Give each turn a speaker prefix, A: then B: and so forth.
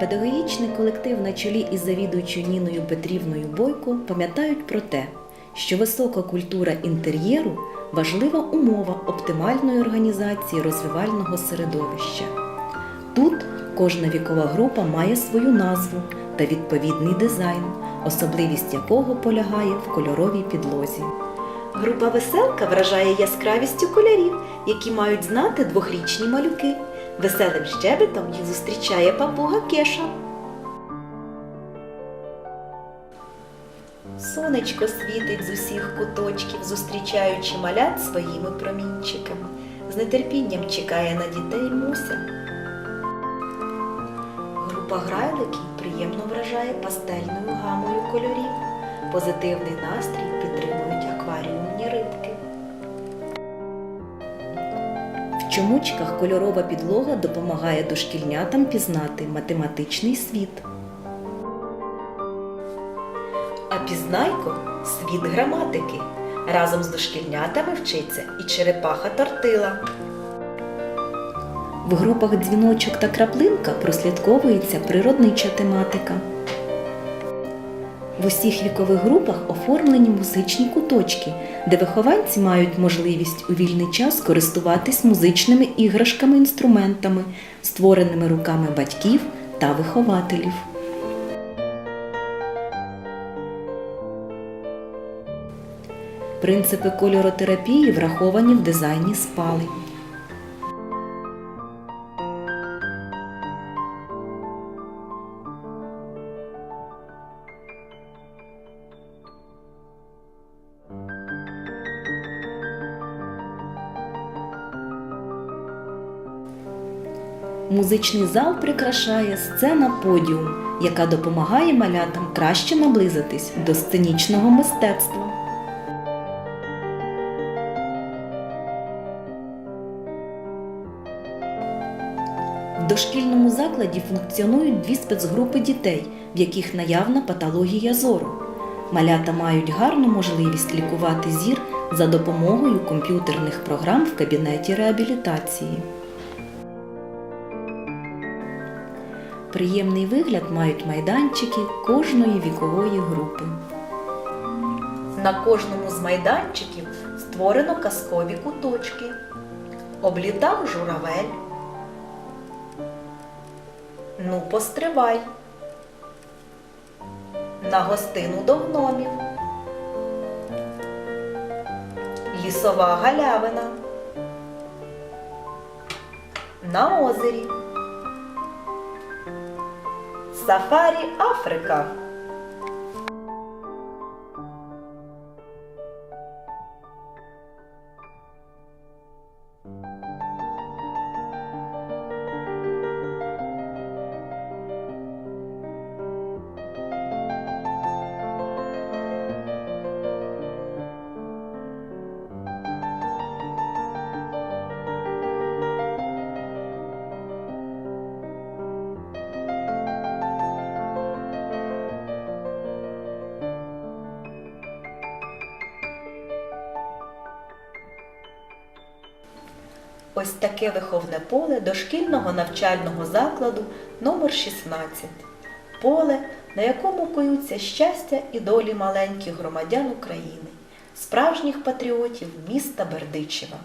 A: Педагогічний колектив на чолі із завідуючою Ніною Петрівною Бойко пам'ятають про те, що висока культура інтер'єру важлива умова оптимальної організації розвивального середовища. Тут кожна вікова група має свою назву та відповідний дизайн, особливість якого полягає в кольоровій підлозі. Група веселка вражає яскравістю кольорів, які мають знати двохрічні малюки. Веселим щебетом їх зустрічає папуга Кеша. Сонечко світить з усіх куточків, зустрічаючи малят своїми промінчиками. З нетерпінням чекає на дітей Муся. Група грайликів приємно вражає пастельною гамою кольорів. Позитивний настрій В чомучках кольорова підлога допомагає дошкільнятам пізнати математичний світ. А пізнайко світ граматики. Разом з дошкільнятами вчиться і черепаха тортила. В групах дзвіночок та краплинка прослідковується природнича тематика. В усіх вікових групах оформлені музичні куточки, де вихованці мають можливість у вільний час користуватись музичними іграшками інструментами, створеними руками батьків та вихователів. Принципи кольоротерапії враховані в дизайні спалень. Музичний зал прикрашає сцена подіум, яка допомагає малятам краще наблизитись до сценічного мистецтва. В дошкільному закладі функціонують дві спецгрупи дітей, в яких наявна патологія зору. Малята мають гарну можливість лікувати зір за допомогою комп'ютерних програм в кабінеті реабілітації. Приємний вигляд мають майданчики кожної вікової групи. На кожному з майданчиків створено казкові куточки. Облітав журавель. Ну, постривай. На гостину до гномів. Лісова галявина. На озері. Сафарі Африка. Ось таке виховне поле дошкільного навчального закладу номер 16 Поле, на якому куються щастя і долі маленьких громадян України, справжніх патріотів міста Бердичева.